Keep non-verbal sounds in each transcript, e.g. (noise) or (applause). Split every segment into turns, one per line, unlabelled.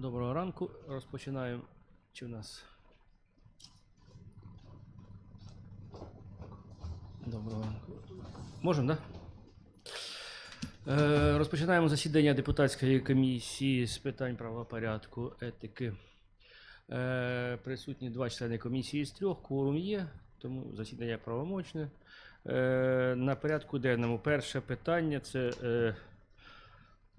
Доброго ранку. Розпочинаємо. Чи в нас? Доброго ранку. Можемо, так? Да? Е, розпочинаємо засідання депутатської комісії з питань правопорядку, етики. Е, присутні два члени комісії з трьох. Кворум є, тому засідання правомочне. Е, на порядку денному перше питання це. Е,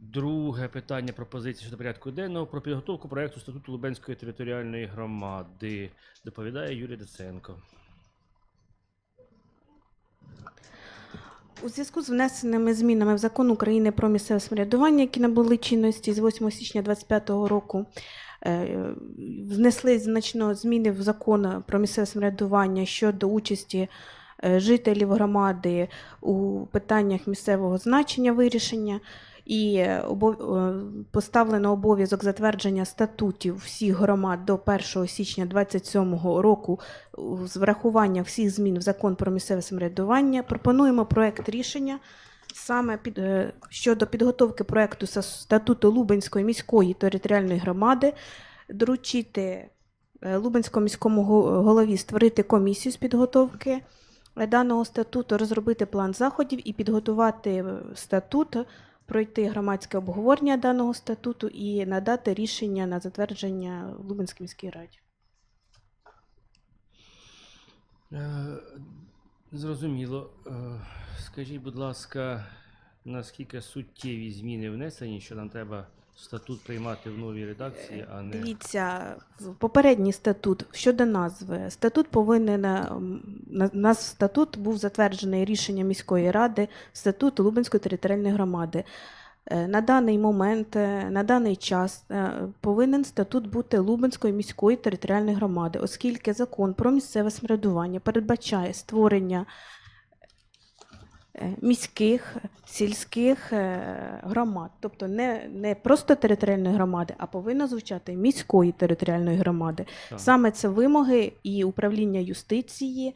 Друге питання пропозиції щодо порядку денного про підготовку проекту статуту Лубенської територіальної громади. Доповідає Юрій Деценко.
У зв'язку з внесеними змінами в закон України про місцеве самоврядування, які набули чинності з 8 січня 2025 року, е, внесли значно зміни в закон про місцеве самоврядування щодо участі е, жителів громади у питаннях місцевого значення вирішення. І е, поставлено обов'язок затвердження статутів всіх громад до 1 січня 2027 року з врахуванням всіх змін в закон про місцеве самоврядування. Пропонуємо проект рішення саме під, е, щодо підготовки проекту статуту Лубенської міської територіальної громади, доручити е, Лубенському міському голові створити комісію з підготовки даного статуту, розробити план заходів і підготувати статут, пройти громадське обговорення даного статуту і надати рішення на затвердження в Лубенській міській раді.
Е, Зрозуміло. Е, Скажіть, будь ласка, наскільки суттєві зміни внесені, що нам треба статут приймати в новій редакції, а не
Дивіться, попередній статут щодо назви. Статут повинен ем, на- статут був затверджений рішенням міської ради, статут Лубенської територіальної громади. Е, На даний момент, е, на даний час е, повинен статут бути Лубенської міської територіальної громади, оскільки закон про місцеве самоврядування передбачає створення е, міських, сільських е, громад, тобто не, не просто територіальної громади, а повинно звучати міської територіальної громади.
Так.
Саме це вимоги і управління юстиції,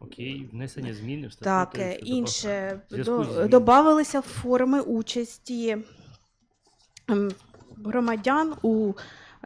окей, внесення змін в статут.
так е, інше додавалися форми участі ем, громадян у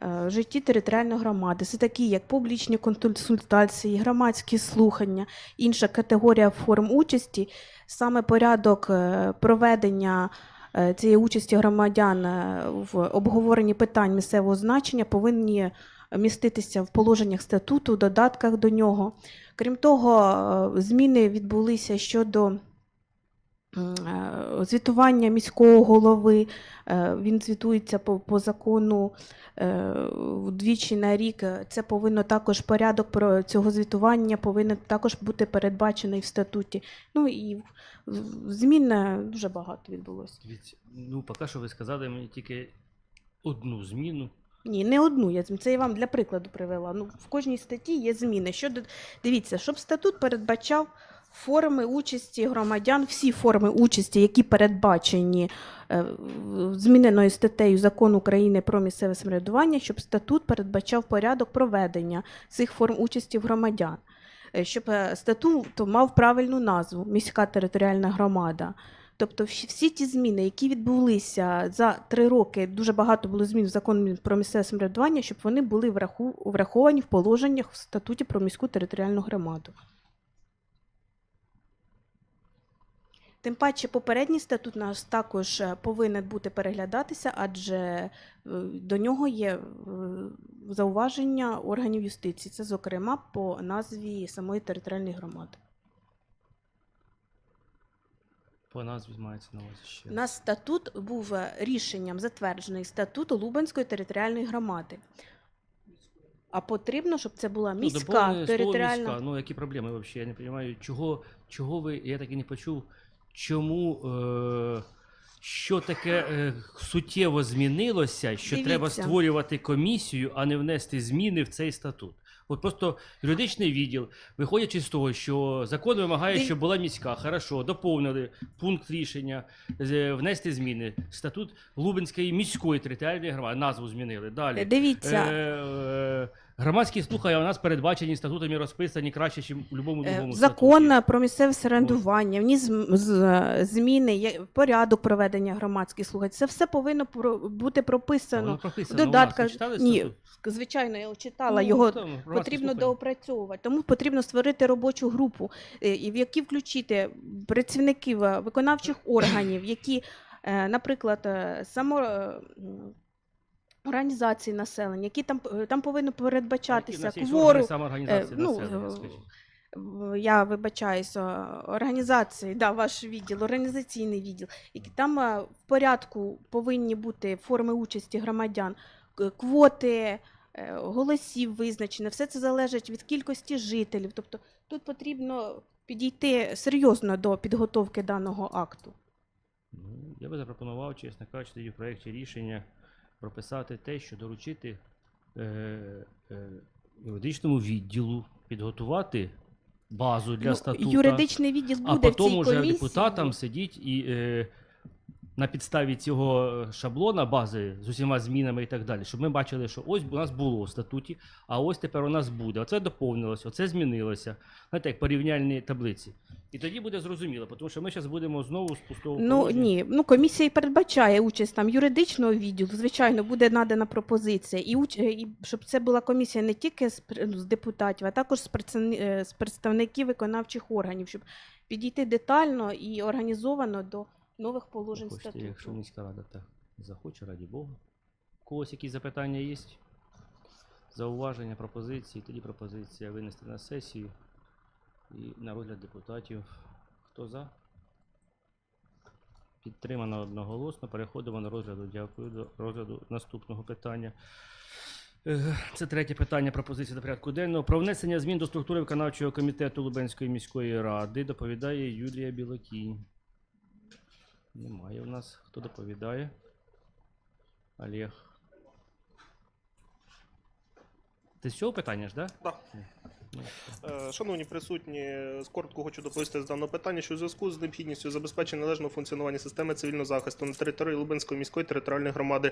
е, житті територіальної громади. Це такі, як публічні консультації, громадські слухання, інша категорія форм участі, саме порядок е, проведення. е, Цієї участі громадян е, в обговоренні питань місцевого значення повинні міститися в положеннях статуту, додатках до нього. Крім того, зміни відбулися щодо звітування міського голови. Е, Він звітується по, по закону е, вдвічі на рік. Це повинно також порядок про цього звітування повинен також бути передбачений в статуті. Ну і змін е, дуже багато відбулося.
Ну, поки що ви сказали мені тільки одну зміну.
Ні, не одну. Я це я вам для прикладу привела. Ну, в кожній статті є зміни. Щодо дивіться, щоб статут передбачав форми участі громадян, всі форми участі, які передбачені е, зміненою статтею закону України про місцеве самоврядування, щоб статут передбачав порядок проведення цих форм участі громадян. Е, Щоб е, статут мав правильну назву міська територіальна громада. Тобто всі, ті зміни, які відбулися за три роки, дуже багато було змін в закон про місцеве самоврядування, щоб вони були враховані в положеннях в статуті про міську територіальну громаду. Тим паче, попередній статут наш також е, повинен бути переглядатися, адже е, до нього є е, зауваження органів юстиції. Це, зокрема, по назві самої територіальної громади.
По назві мається на увазі ще.
У нас статут був рішенням затверджений статут Лубенської територіальної громади. А потрібно, щоб це була
Ну,
міська
слово
територіальна.
міська. Ну, які проблеми взагалі? Я не розумію, чого, чого ви, я так і не почув, чому, е, що таке е, суттєво змінилося, що
Дивіться.
треба створювати комісію, а не внести зміни в цей статут. От просто юридичний відділ, виходячи з того, що закон вимагає, щоб була міська, хорошо, доповнили пункт рішення, з- внести зміни. Статут Лубенської міської територіальної громади, назву змінили. Далі.
Дивіться,
Е, е, Громадські слухання у нас передбачені статутами розписані краще, ніж у будь-якому
Е,
другому
Закон
статуті.
про місцеве самоврядування, вні зм- з- зміни, порядок проведення громадських слухань. Це все повинно про- бути
Воно
прописано.
прописано
Додатка
у нас.
Ні,
статут?
звичайно, я читала
Ну,
його.
там,
Потрібно
слухання.
доопрацьовувати, тому потрібно створити робочу групу, е, і в які включити працівників е, виконавчих органів, які, наприклад, само організації населення, які там е, там повинно передбачатися квору. е, ну, е, я вибачаюсь, е, організації, да, ваш відділ, організаційний відділ, які там в порядку повинні бути форми участі громадян, квоти, голосів визначені. Все це залежить від кількості жителів. Тобто тут потрібно підійти серйозно до підготовки даного акту.
Ну, я би запропонував, чесно кажучи, в проєкті рішення прописати те, що доручити е, е, юридичному відділу підготувати базу для
Ну,
статуту,
Юридичний відділ
а
буде в
потім
цій
уже
комісії.
депутатам сидіть і е, на підставі цього шаблона бази з усіма змінами і так далі, щоб ми бачили, що ось у нас було в статуті, а ось тепер у нас буде. Оце доповнилося, оце змінилося. Знаєте, як порівняльні таблиці. І тоді буде зрозуміло, тому що ми зараз будемо знову з пустого
Ну ні, ну комісія і передбачає участь там юридичного відділу. Звичайно, буде надана пропозиція, і, уч... і щоб це була комісія не тільки з, ну, з депутатів, а також з, представни... е, з представників виконавчих органів, щоб підійти детально і організовано до нових положень
Хочете,
статуту.
якщо міська рада так захоче, раді Бога. У когось якісь запитання є? Зауваження, пропозиції, тоді пропозиція винести на сесію і на розгляд депутатів. Хто за? Підтримано одноголосно. Переходимо на розгляду. Дякую до розгляду наступного питання. Це третє питання пропозиції до порядку денного. Про внесення змін до структури виконавчого комітету Лубенської міської ради доповідає Юлія Білокінь. Немає у нас. Хто доповідає? Олег. Ти з цього питання ж, так?
Так. Ну, е, шановні присутні, коротко хочу доповісти з даного питання, що у зв'язку з необхідністю забезпечення належного функціонування системи цивільного захисту на території Лубенської міської територіальної громади.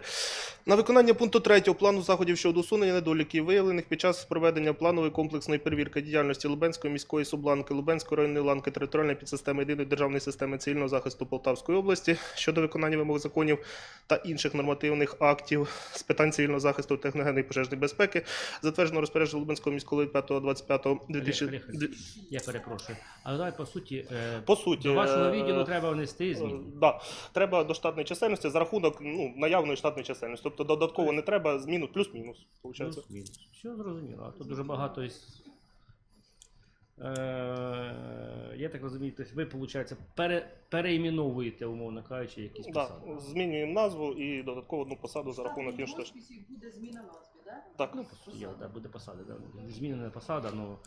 На виконання пункту 3 плану заходів щодо усунення недоліків, виявлених під час проведення планової комплексної перевірки діяльності Лубенської міської субланки, Лубенської районної ланки територіальної підсистеми єдиної державної системи цивільного захисту Полтавської області щодо виконання вимог законів та інших нормативних актів з питань цивільного захисту техногенної пожежної безпеки, затверджено розпорядження Лубенського міського
5
25
2025 Я перепрошую. Але давай по суті, е,
по суті
до вашого
е,
відділу треба внести
е,
зміни.
Да, треба до штатної чисельності за рахунок ну, наявної штатної чисельності. Тобто додатково не треба зміну плюс-мінус.
Плюс-мінус. Все зрозуміло. А тут дуже багато із. Е, я так розумію, тобто ви, виходить, пере, переіменовуєте, умовно кажучи, якісь посади.
Да, змінюємо назву і додатково одну посаду за рахунок іншої.
буде зміна назви так?
Ну, є, да, буде посада. Да. Змінена посада, ну.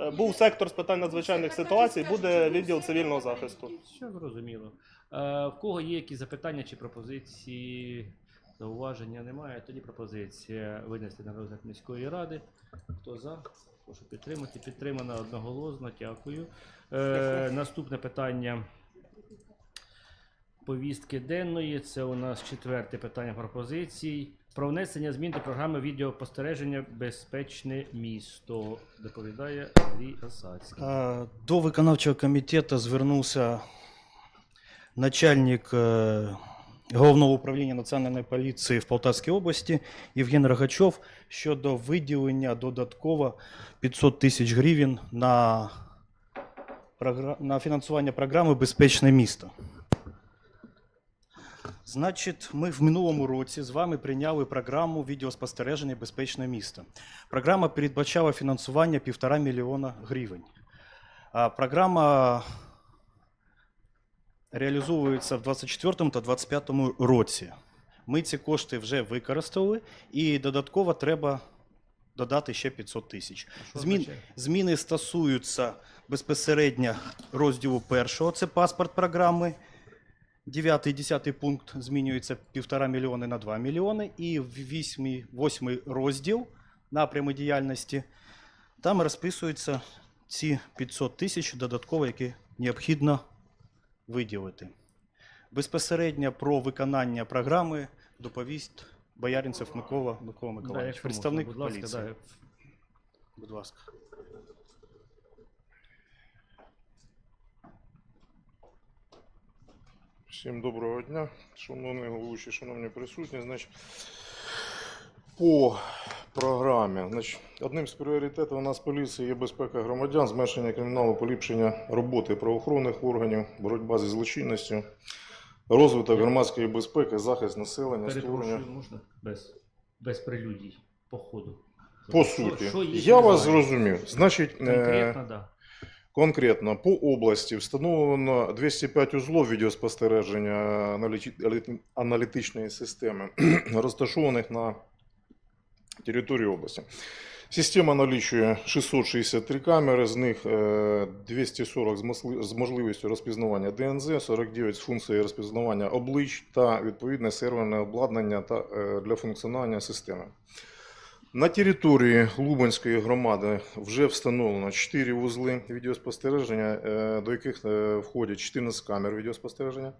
Е, Був сектор з питань надзвичайних ситуацій, буде відділ цивільного захисту.
Все зрозуміло. Е, в кого є якісь запитання чи пропозиції? Зауваження немає. Тоді пропозиція винести на розгляд міської ради. Хто за? Прошу підтримати. Підтримано одноголосно. Дякую. Е, наступне питання повістки денної. Це у нас четверте питання пропозицій. Про внесення змін до програми відеоспостереження Безпечне місто. Доповідає Андрій Осадський.
До виконавчого комітету звернувся начальник е, Головного управління Національної поліції в Полтавській області Євген Рогачов щодо виділення додатково 500 тисяч гривень на, на фінансування програми Безпечне місто. Значить, ми в минулому році з вами прийняли програму відеоспостереження Безпечне місто. Програма передбачала фінансування 1,5 мільйона гривень. Програма реалізовується в 2024 та 2025 році. Ми ці кошти вже використали і додатково треба додати ще 500 тисяч. Змін, зміни стосуються безпосередньо розділу першого, це паспорт програми. 9 і 10 пункт змінюється 1,5 мільйони на 2 мільйони. І в 8, 8 розділ напрями діяльності там розписуються ці 500 тисяч додатково, які необхідно виділити. Безпосередньо про виконання програми доповість Бояринцев Микола, Микола Миколаївич.
якщо
Представник
можна, будь ласка,
поліції.
да.
Будь ласка.
Всім доброго дня, шановні головуючі, шановні присутні. Значить, по програмі, значить, одним з пріоритетів у нас поліції є безпека громадян, зменшення криміналу, поліпшення роботи правоохоронних органів, боротьба зі злочинністю, розвиток громадської безпеки, захист населення, створення.
Можна? Без, без прелюдій, по ходу.
По суті,
що є,
я вас зрозумів. Значить, е,
Конкретно, да.
Конкретно по області встановлено 205 узлов відеоспостереження аналітичної системи, (clears throat) розташованих на території області. Система налічує 663 камери, з них е, 240 з можливістю розпізнавання ДНЗ, 49 з функцією розпізнавання облич та відповідне серверне обладнання е, для функціонування системи. На території Лубанської громади вже встановлено 4 вузли відеоспостереження, е, до яких е, входять 14 камер відеоспостереження,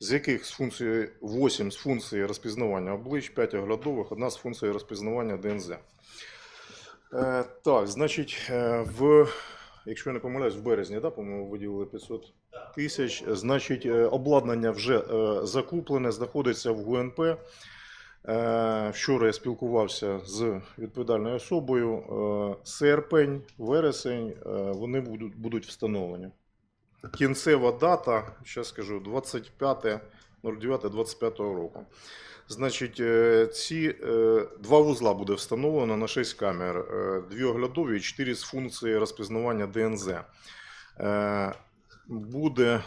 з яких з функцією 8 з функцією розпізнавання облич, 5 оглядових, одна з функцією розпізнавання ДНЗ. Е, Так, значить, в, якщо я не помиляюсь, в березні, да, по-моєму, виділили 500 тисяч. Значить, обладнання вже закуплене, знаходиться в ГУНП. Е, Вчора я спілкувався з відповідальною особою. Е, Серпень, вересень е, вони будуть, будуть встановлені. Кінцева дата, зараз скажу, 25.09.25 року. Значить, ці два вузла буде встановлено на 6 камер, дві оглядові і 4 з функції розпізнавання ДНЗ. Буде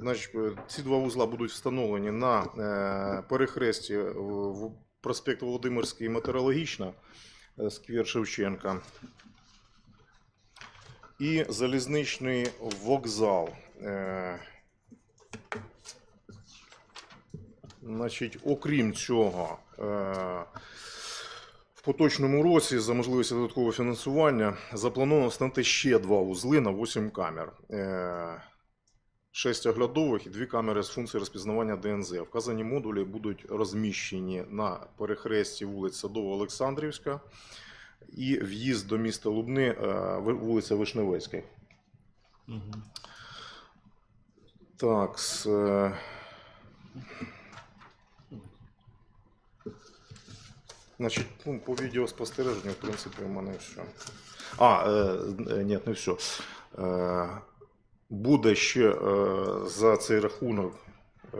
Значить, е, ці два вузла будуть встановлені на е, перехресті в- проспект Володимирський і Метеорологічна, е, сквер Шевченка. І залізничний вокзал. Значить, окрім цього, в поточному році за можливості додаткового фінансування заплановано встановити ще два вузли на 8 камер. Е, 6 оглядових і дві камери з функцією розпізнавання ДНЗ. Вказані модулі будуть розміщені на перехресті вулиць Садово-Олександрівська і в'їзд до міста Лубни, е, вулиця Вишневецька. Так, з, е, Значить, ну, по відеоспостереженню, в принципі, у мене все. А, е, е, ні, не все. Е, буде ще е, за цей рахунок е,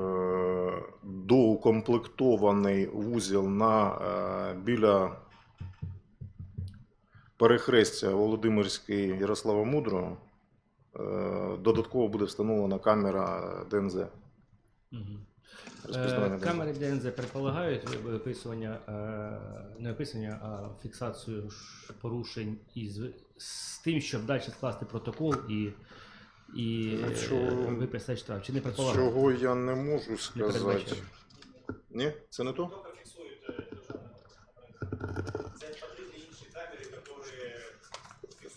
доукомплектований вузол на, е, біля перехрестя Володимирський Ярослава Мудрого. Додатково буде встановлена камера ДНЗ.
Камери ДНЗ предполагають виписування, не виписування, а фіксацію порушень із з тим, щоб далі скласти протокол і, і
Ну,
е,
цього-
виписати штраф. Чи не предполагають?
Цього я не можу сказати.
передбачено.
Ні, це не то?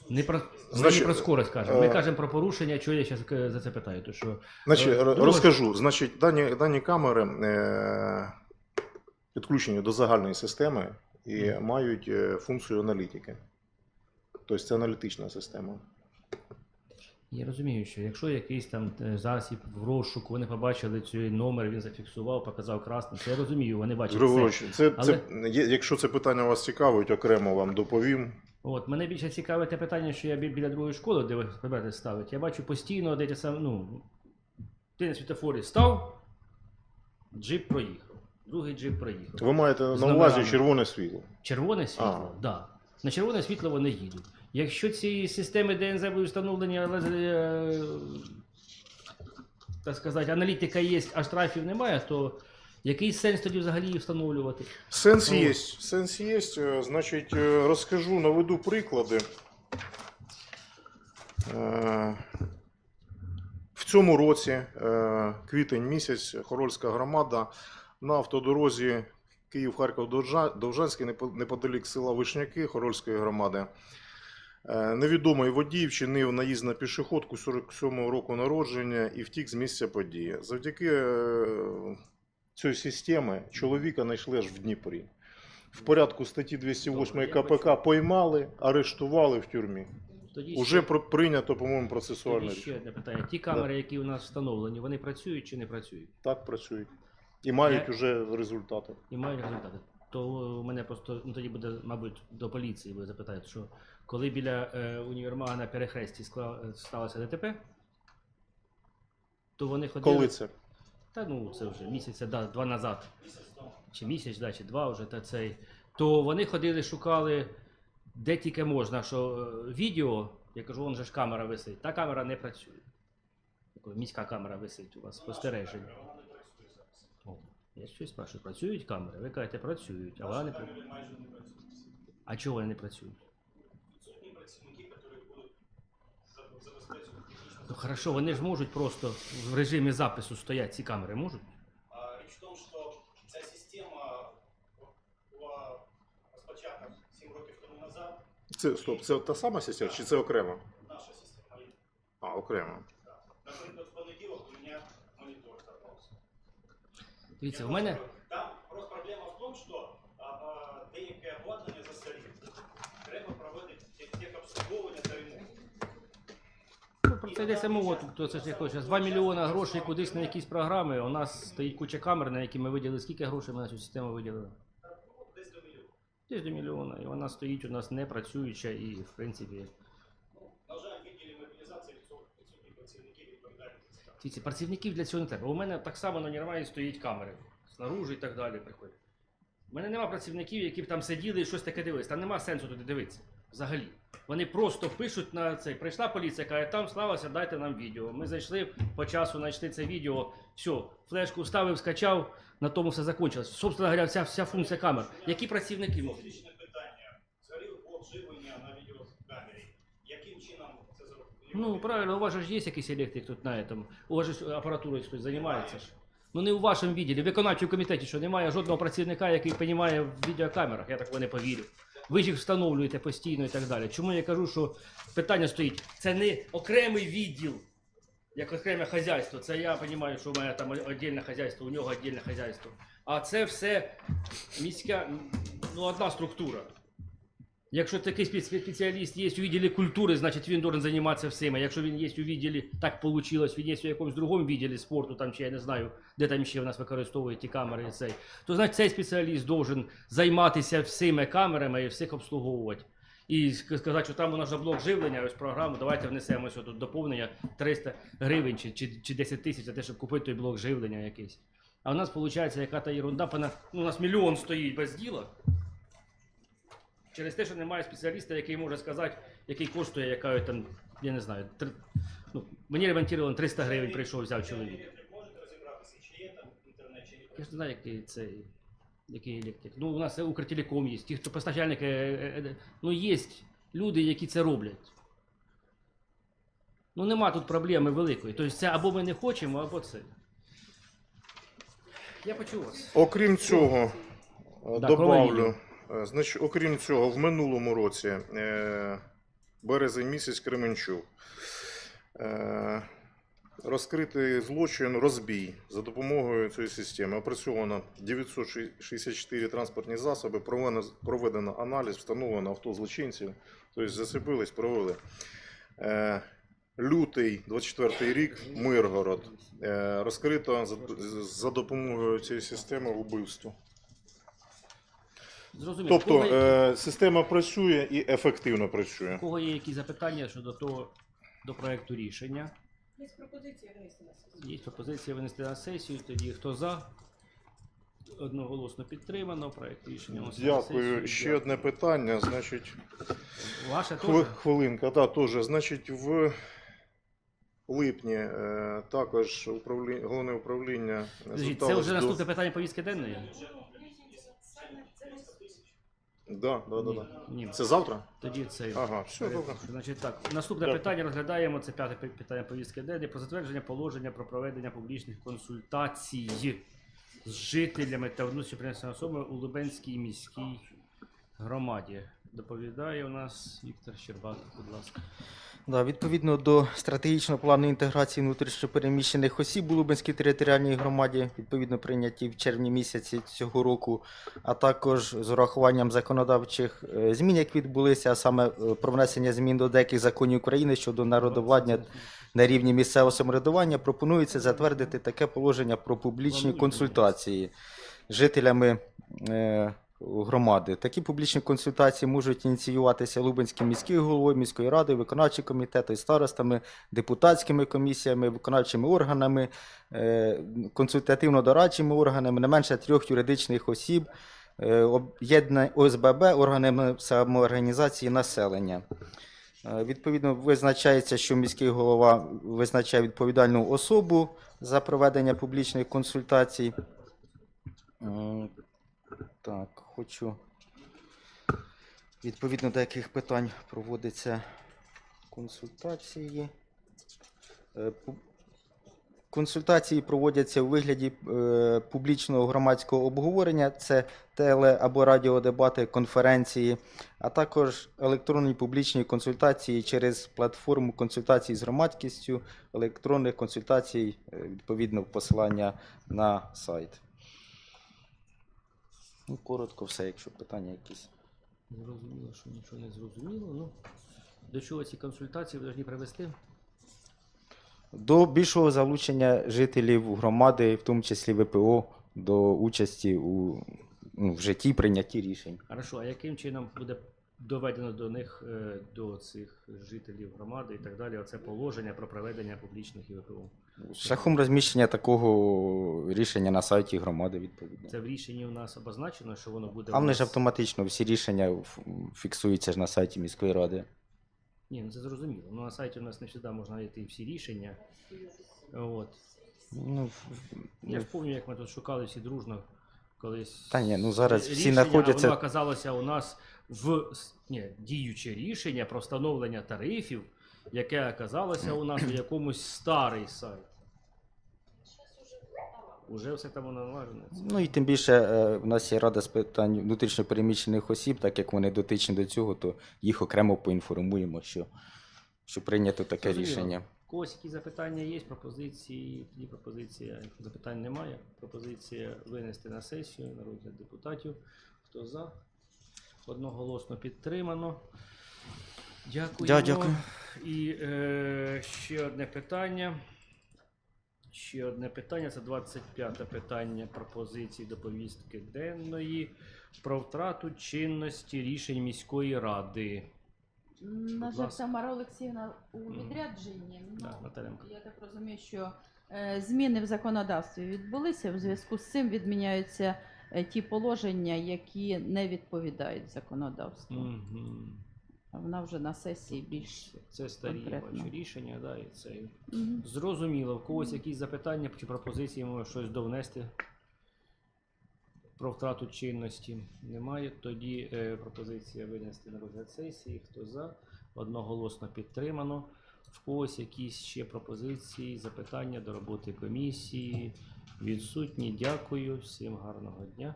Не про, ми
Значить,
не про скорость кажемо. Ми
е,
кажемо про порушення, чого я зараз за це питаю. То що,
Значить,
Е, друге-
розкажу. Значить, дані, дані камери е, підключені до загальної системи і
Мгм.
мають е, функцію аналітики. Тобто це аналітична система.
Я розумію, що якщо якийсь там е, засіб в розшуку, вони побачили цей номер, він зафіксував, показав красним. Це я розумію, вони бачать. все.
Григорович, це,
Але-
це, якщо це питання вас цікавить, окремо вам доповім.
От мене більше цікавить те питання, що я бі- біля другої школи, де ви ставить. Я бачу постійно, де сам, ну, ти на світофорі став, джип проїхав, другий джип проїхав.
Ви маєте
З
на увазі
номерами.
червоне світло.
Червоне світло, так. Да. На червоне світло вони їдуть. Якщо ці системи ДНЗ будуть встановлені, але е, так сказати, аналітика є, а штрафів немає, то який сенс тоді взагалі встановлювати?
Сенс
Ну,
є. Сенс є. Е, Значить, е, розкажу, наведу приклади. В цьому році, квітень місяць, Хорольська громада на автодорозі Київ-Харків-Довжанський, неподалік села Вишняки Хорольської громади. Е, Невідомий водій вчинив наїзд на пішоходку 47-го року народження і втік з місця події. Завдяки е, цієї системи чоловіка знайшли аж в Дніпрі. В порядку статті 208 КПК поймали, арештували в тюрмі.
Тоді
Уже
ще,
про- прийнято, по-моєму, процесуальне
тоді ще одне питання. Ті камери, які у нас встановлені, вони працюють чи не працюють?
Так працюють. І мають
Я-
уже результати.
І мають результати. То у мене просто ну тоді буде, мабуть, до поліції буде запитати, що коли біля е, універмага на перехресті скла- сталося ДТП, то вони ходили.
Коли це?
Та ну це вже місяця да, два назад. Чи місяць, да, чи два вже та цей. То вони ходили, шукали де тільки можна, що е, відео, я кажу, вон же ж камера висить. Та камера не працює. Міська камера висить у вас спостереження. О, я щось спрашиваю, працюють камери? Ви кажете, працюють, а вона не працює. А чого вони не працюють? Ну хорошо, вони ж можуть просто в режимі запису стоять ці камери, можуть?
Річ в тому, що ця система була розпочата 7 років тому назад.
Це стоп, це та сама система, чи це окремо?
Наша система.
А, окремо.
Наприклад, в понеділок у мене монітор забрався.
Дивіться, в мене про це йдеться мова, тобто це ж зараз 2 мільйони грошей кудись на якісь програми. У нас стоїть куча камер, на які ми виділили. Скільки грошей ми на цю систему виділили?
Десь до мільйона.
І вона стоїть у нас не працююча і, в принципі,
На відділі мобілізації відсутні працівники відповідальні за.
Дивіться, працівників для цього не треба. У мене так само на Нірвані стоять камери. Снаружи і так далі приходять. У мене нема працівників, які б там сиділи і щось таке дивились. Там нема сенсу туди дивитися. Взагалі. Вони просто пишуть на цей. Прийшла поліція, каже, там славася, дайте нам відео. Ми зайшли по часу, знайшли це відео. Все, флешку вставив, скачав, на тому все закінчилось. Собственно говоря, вся, вся функція камер. Які працівники можуть?
Питання. Згорів блок живлення на відеокамері. Яким чином це зробити?
Ну, правильно, у вас ж є якийсь електрик тут на этом. У вас ж апаратурою хтось займається ж. Ну не у вашому відділі, в виконавчому комітеті, що немає жодного працівника, який розуміє в відеокамерах, я так не повірю. Ви їх встановлюєте постійно і так далі. Чому я кажу, що питання стоїть? Це не окремий відділ, як окреме хазяйство. Це я розумію, що у мене там віддільне хазяйство, у нього віддільне хазяйство. А це все міська, ну, одна структура. Якщо такий спеціаліст є у відділі культури, значить він должен займатися всім. А якщо він є у відділі, так вийшло, він є у якомусь другому відділі спорту, там чи я не знаю, де там ще в нас використовують ті камери і цей, то значить цей спеціаліст должен займатися всіми камерами і всіх обслуговувати. І сказати, що там у нас блок живлення, ось програму, давайте внесемо ось тут доповнення 300 гривень чи, чи, чи 10 тисяч за те, щоб купити той блок живлення якийсь. А у нас виходить яка та ерунда, пона- ну, у нас мільйон стоїть без діла. Через те, що немає спеціаліста, який може сказати, який коштує, яка там, я не знаю, три, ну, мені ремонтували 300 гривень, прийшов, взяв чоловік.
Можете розібратися, чи є там інтернет, чи?
Я ж не знаю, який цей, який електрик. Ну, у нас Укртелеком є, ті, хто постачальники, е, е, е, ну, є люди, які це роблять. Ну, нема тут проблеми великої. Тобто це або ми не хочемо, або це. Я почув вас.
Окрім цього,
Да,
добавлю, значить, окрім цього, в минулому році, е, березень місяць Кременчук, е, розкритий злочин розбій за допомогою цієї системи. Опрацьовано 964 транспортні засоби, проведено, аналіз, встановлено авто злочинців, тобто зацепились, провели. Е, Лютий 24 рік, Миргород. Е, Розкрито за допомогою цієї системи вбивство.
Зрозуміло.
Тобто
кого,
е, система працює і ефективно
у
працює.
кого є якісь запитання щодо того, до проекту рішення?
Є пропозиція винести на сесію.
Є пропозиція винести на сесію. Тоді хто за? Одноголосно підтримано. Проект рішення. вноситься на
Дякую.
сесію.
Ще одне питання. Значить,
Ваше
хви-
теж?
хвилинка. Да, теж. Значить, в липні е, також управління, головне управління
Подождіть, це
зверталось
вже
до...
наступне питання повістки денної?
Да, да, да,
Ні,
да.
ні.
Це завтра?
Тоді це.
Ага, все добре.
Значить так, наступне
Дякую.
питання розглядаємо. Це п'яте пи- питання повістки денної про затвердження положення про проведення публічних консультацій з жителями та внутрішньо особами у Лубенській міській громаді. Доповідає у нас Віктор Щербак, будь ласка.
Да, відповідно до стратегічного плану інтеграції внутрішньопереміщених осіб у Лубенській територіальній громаді, відповідно прийняті в червні місяці цього року, а також з урахуванням законодавчих е, змін, які відбулися, а саме е, про внесення змін до деяких законів України щодо народовладдя на рівні місцевого самоврядування, пропонується затвердити таке положення про публічні консультації жителями е, громади. Такі публічні консультації можуть ініціюватися Лубенським міським головою, міською радою, виконавчим комітетом, старостами, депутатськими комісіями, виконавчими органами, е, консультативно-дорадчими органами, не менше трьох юридичних осіб, е, об'єднань ОСББ, органами самоорганізації населення. Е, Відповідно, визначається, що міський голова визначає відповідальну особу за проведення публічних консультацій. Так, хочу. Відповідно до яких питань проводяться консультації. Е, Консультації проводяться у вигляді е, публічного громадського обговорення, це теле або радіодебати, конференції, а також електронні публічні консультації через платформу консультацій з громадськістю, електронних консультацій, е, відповідно посилання на сайт. Ну, коротко все, якщо питання якісь.
Зрозуміло, що нічого не зрозуміло. Ну, до чого ці консультації ви повинні привести?
До більшого залучення жителів громади, в тому числі ВПО, до участі у ну, в житті прийнятті рішень.
Хорошо, а яким чином буде доведено до них, е, до цих жителів громади і так далі, оце положення про проведення публічних ІВПО?
Шляхом розміщення такого рішення на сайті громади, відповідно.
Це в рішенні у нас обозначено, що воно буде.
А вони ж автоматично всі рішення фіксуються ж на сайті міської ради.
Ні, ну це зрозуміло. Ну на сайті у нас не завжди можна знайти всі рішення. От.
Ну,
Я ж пам'ятаю, як ми тут шукали всі дружно колись.
Та ні, ну зараз всі знаходяться-
А воно оказалося у нас в ні, діюче рішення про встановлення тарифів, яке оказалося у нас у (clears throat) якомусь старий сайт. Уже все там налажено.
ну і тим більше е, в нас є рада з питань внутрішньопереміщених осіб, так як вони дотичні до цього, то їх окремо поінформуємо, що, що прийнято таке
Зрозуміло.
рішення.
У когось які запитання є, пропозиції, тоді пропозиція, запитань немає. Пропозиція винести на сесію на розгляд депутатів. Хто за? Одноголосно підтримано. Дякую.
Дя- дякую.
І е, ще одне питання. Ще одне питання. Це 25 питання пропозиції до повістки денної про втрату чинності рішень міської ради.
На жаль. Тамара Олексіївна у відрядженні. Ну,
Так, Наталенко.
я так розумію, що е, зміни в законодавстві відбулися. В зв'язку з цим відміняються ті положення, які не відповідають законодавству. Вона вже на сесії більш
Це старі
Конкретно.
бачу, рішення, да, і це.
Мгм.
Зрозуміло, в когось якісь запитання чи пропозиції може щось довнести про втрату чинності. Немає. Тоді е, пропозиція винести на розгляд сесії. Хто за? Одноголосно підтримано. В когось якісь ще пропозиції, запитання до роботи комісії. Відсутні. Дякую. Всім гарного дня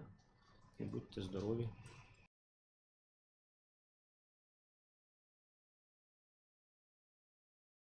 і будьте здорові.